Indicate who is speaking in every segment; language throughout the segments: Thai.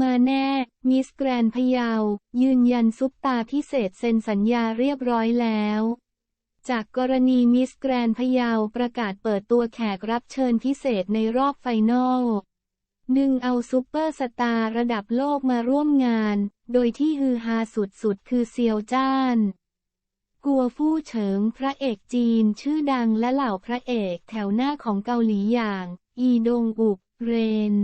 Speaker 1: มาแน่ มิสแกรนพยาว ยืนยันซุปตาพิเศษเซ็นสัญญาเรียบร้อยแล้ว จากกรณีมิสแกรนพยาประกาศเปิดตัวแขกรับเชิญพิเศษในรอบไฟนอลดึงเอาซูเปอร์สตาร์ระดับโลกมาร่วมงาน โดยที่ฮือฮาสุดๆ คือเซียวจ้าน กัวฟู่เฉิงพระเอกจีนชื่อดังและเหล่าพระเอกแถวหน้าของเกาหลีอย่าง อีดงอุก เรน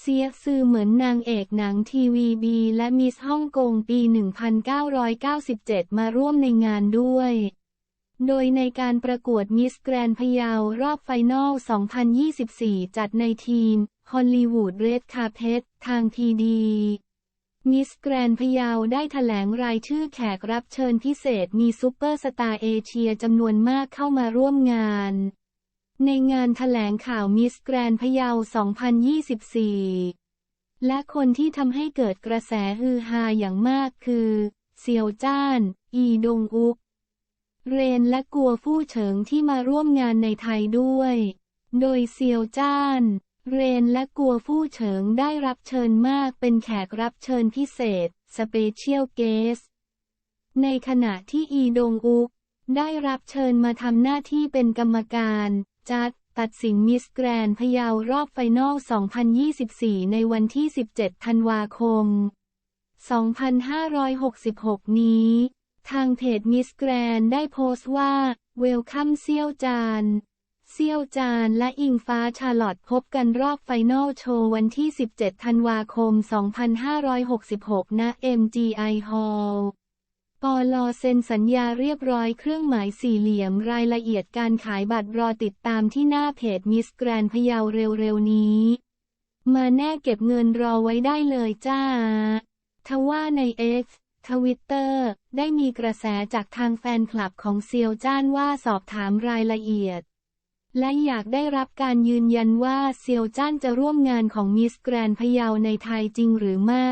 Speaker 1: เซียซือเหมือนนางเอกหนังทีวีบีและมิสฮ่องกงปี 1997 มาร่วมในงานด้วย โดยในการประกวดมิสแกรนพะเยารอบไฟนอล 2024 จัดในทีมฮอลลีวูดเรดคาเพททางทีดีมิสแกรนพะเยาได้ถแถลงรายชื่อแขกรับเชิญพิเศษมีซูเปอร์สตาร์เอเชียจำนวนมากเข้ามาร่วมงาน ในงานถแถลงข่าวมิสแกรนพะเยา 2024 และคนที่ทำให้เกิดกระแสฮือฮาอย่างมากคือ เซียวจ้าน อีดงอุก เรนและกัวฟู่เฉิงที่มาร่วมงานในไทยด้วย โดยเซียวจ้าน เรนและกัวฟู่เฉิงได้รับเชิญมากเป็นแขกรับเชิญพิเศษ สเปเชียลเกส ในขณะที่อีดงอุกได้รับเชิญมาทำหน้าที่เป็นกรรมการ จัดตัดสินมิสแกรนพะเยารอบไฟนอล 2024 ในวันที่ 17 ธันวาคม 2566 นี้ ทางเพจมิสแกรนได้โพสต์ว่า เวลคัมเซี่ยวจานเซี่ยวจานและอิงฟ้าชาลอตพบกันรอบไฟนอลโชว์วันที่ 17 ธันวาคม 2566 ณ MGI Hall ปลอเซ็นสัญญาเรียบร้อยเครื่องหมายสี่เหลี่ยมรายละเอียดการขายบัตรรอติดตามที่หน้าเพจมิสแกรนพะเยาเร็วๆนี้ มาแน่เก็บเงินรอไว้ได้เลยจ้า ทว่าใน X ทวิตเตอร์ได้มีกระแสจากทางแฟนคลับของเซียวจ้านว่าสอบถามรายละเอียด และอยากได้รับการยืนยันว่าเซียวจ้านจะร่วมงานของมิสแกรนพะเยาในไทยจริงหรือไม่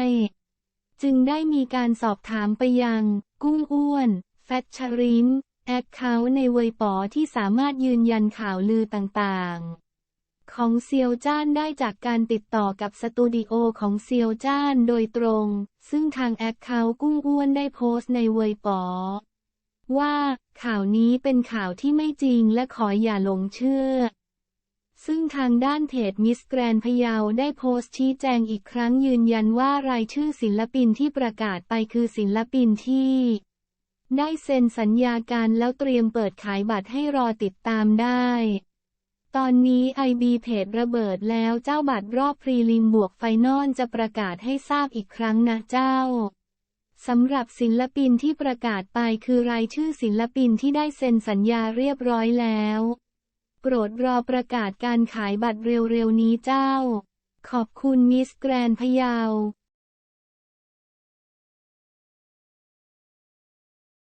Speaker 1: จึงได้มีการสอบถามไปยัง กุ้งอ้วน แฟตชริมแอคเคาท์ในเวยป๋อที่สามารถยืนยันข่าวลือต่างๆ ของเซียวจ้านได้จากการติดต่อกับสตูดิโอของเซียวจ้านโดยตรง ซึ่งทางแอคเคาท์กุ้งอ้วนได้โพสต์ในเวยป๋อว่าข่าวนี้เป็นข่าวที่ไม่จริงและขออย่าหลงเชื่อ ซึ่งทางด้านเพจมิสแกรนพะเยาได้โพสต์ชี้แจงอีกครั้งยืนยันว่ารายชื่อศิลปินที่ประกาศไปคือศิลปินที่ ได้เซ็นสัญญาการแล้วเตรียมเปิดขายบัตรให้รอติดตามได้ ตอนนี้ไอบีเพจระเบิดแล้วเจ้าบัตรรอบพรีลิมบวกไฟนอลจะประกาศให้ทราบอีกครั้งนะเจ้าสำหรับศิลปินที่ประกาศไปคือรายชื่อศิลปินที่ได้เซ็นสัญญาเรียบร้อยแล้ว โปรดรอประกาศการขายบัตรเร็วๆนี้เจ้า ขอบคุณมิสแกรนพะเยา